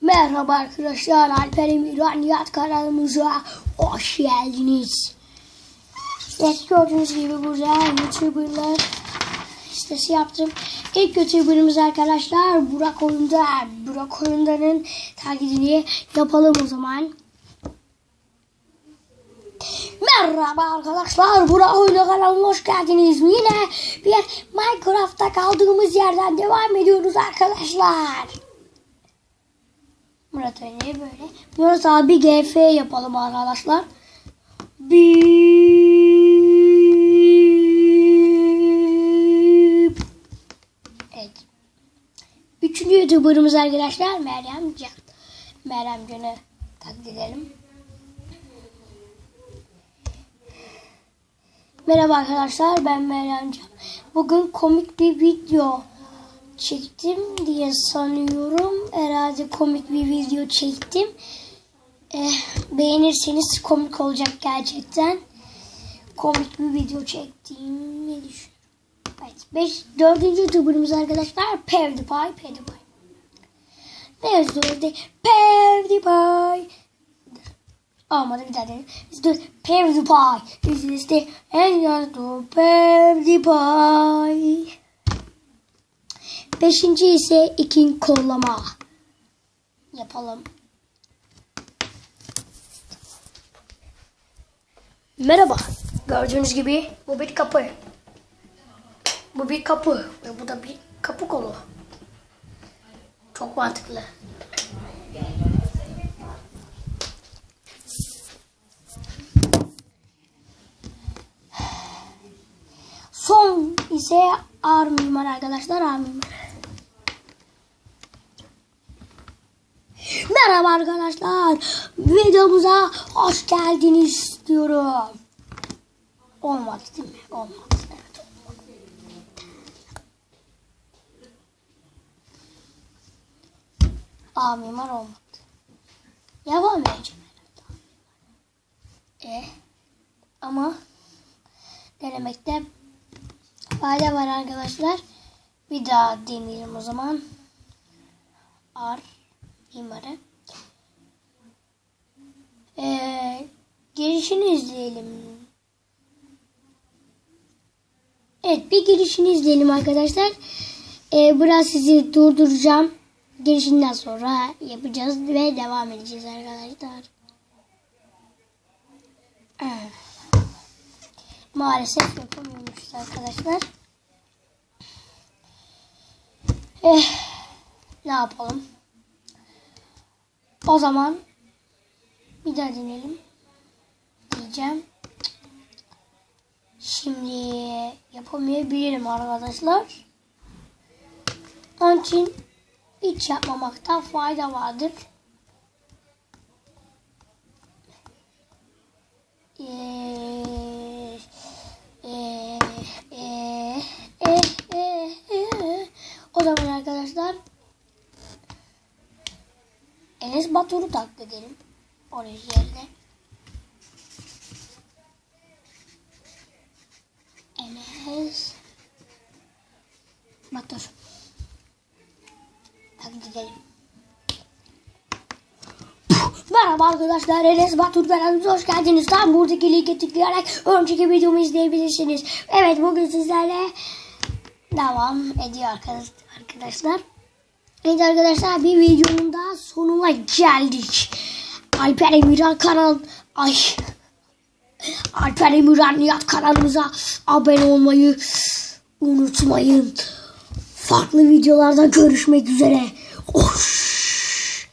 Merhaba arkadaşlar, Alper Emirhan Nihat kanalımıza hoş geldiniz. Evet gördüğünüz gibi burada YouTuber'lar sitesi yaptım. İlk YouTuber'ımız arkadaşlar Burak Oyunda. Burak Oyunda'nın taklidini yapalım o zaman. Merhaba arkadaşlar, Burak Oyunda kanalına hoş geldiniz. Yine bir Minecraft'ta kaldığımız yerden devam ediyoruz arkadaşlar. Murat Ali böyle. Murat abi GF yapalım arkadaşlar. Bip. Evet. Üçüncü YouTuber'ımız arkadaşlar Meryem Can. Meryem Can'ı taklit edelim. Merhaba arkadaşlar ben Meryem Can. Bugün komik bir video çektim diye sanıyorum. Herhalde komik bir video çektim. Eh, beğenirseniz komik olacak gerçekten. Komik bir video çektiğimi düşünüyorum. Evet. Beş, dördüncü youtuberımız arkadaşlar PewDiePie. PewDiePie. Ne orada? PewDiePie. Olmadı bir daha. PewDiePie. Biz işte en yazdı PewDiePie. Beşinci ise ikin kollama. Yapalım. Merhaba. Gördüğünüz gibi bu bir kapı. Bu bir kapı ve bu da bir kapı kolu. Çok mantıklı. Son ise ağır mimar arkadaşlar ağır Merhaba arkadaşlar. Videomuza hoş geldiniz diyorum. Olmadı değil mi? Olmadı. Evet olmadı. Aa mimar olmadı. Devam edeceğim herhalde. E, ama denemekte fayda var arkadaşlar. Bir daha deneyelim o zaman. Ar mimarı. Ee, girişini izleyelim. Evet bir girişini izleyelim arkadaşlar. Ee, biraz sizi durduracağım. Girişinden sonra yapacağız ve devam edeceğiz arkadaşlar. Maalesef yapamıyormuşuz arkadaşlar. Eh, ne yapalım? O zaman bir daha deneyelim. Diyeceğim. Şimdi yapamayabilirim arkadaşlar. Onun için hiç yapmamakta fayda vardır. O zaman arkadaşlar Enes Batur'u taklit edelim. Oraya yerine. Enes Batur. Taklit edelim. Merhaba arkadaşlar Enes Batur kanalımıza hoş geldiniz. Tam buradaki linke tıklayarak önceki videomu izleyebilirsiniz. Evet bugün sizlerle devam ediyor arkadaşlar. Evet arkadaşlar bir videonun daha sonuna geldik. Alper Emirhan kanal ay Alper Emirhan Nihat kanalımıza abone olmayı unutmayın. Farklı videolarda görüşmek üzere. Hoşça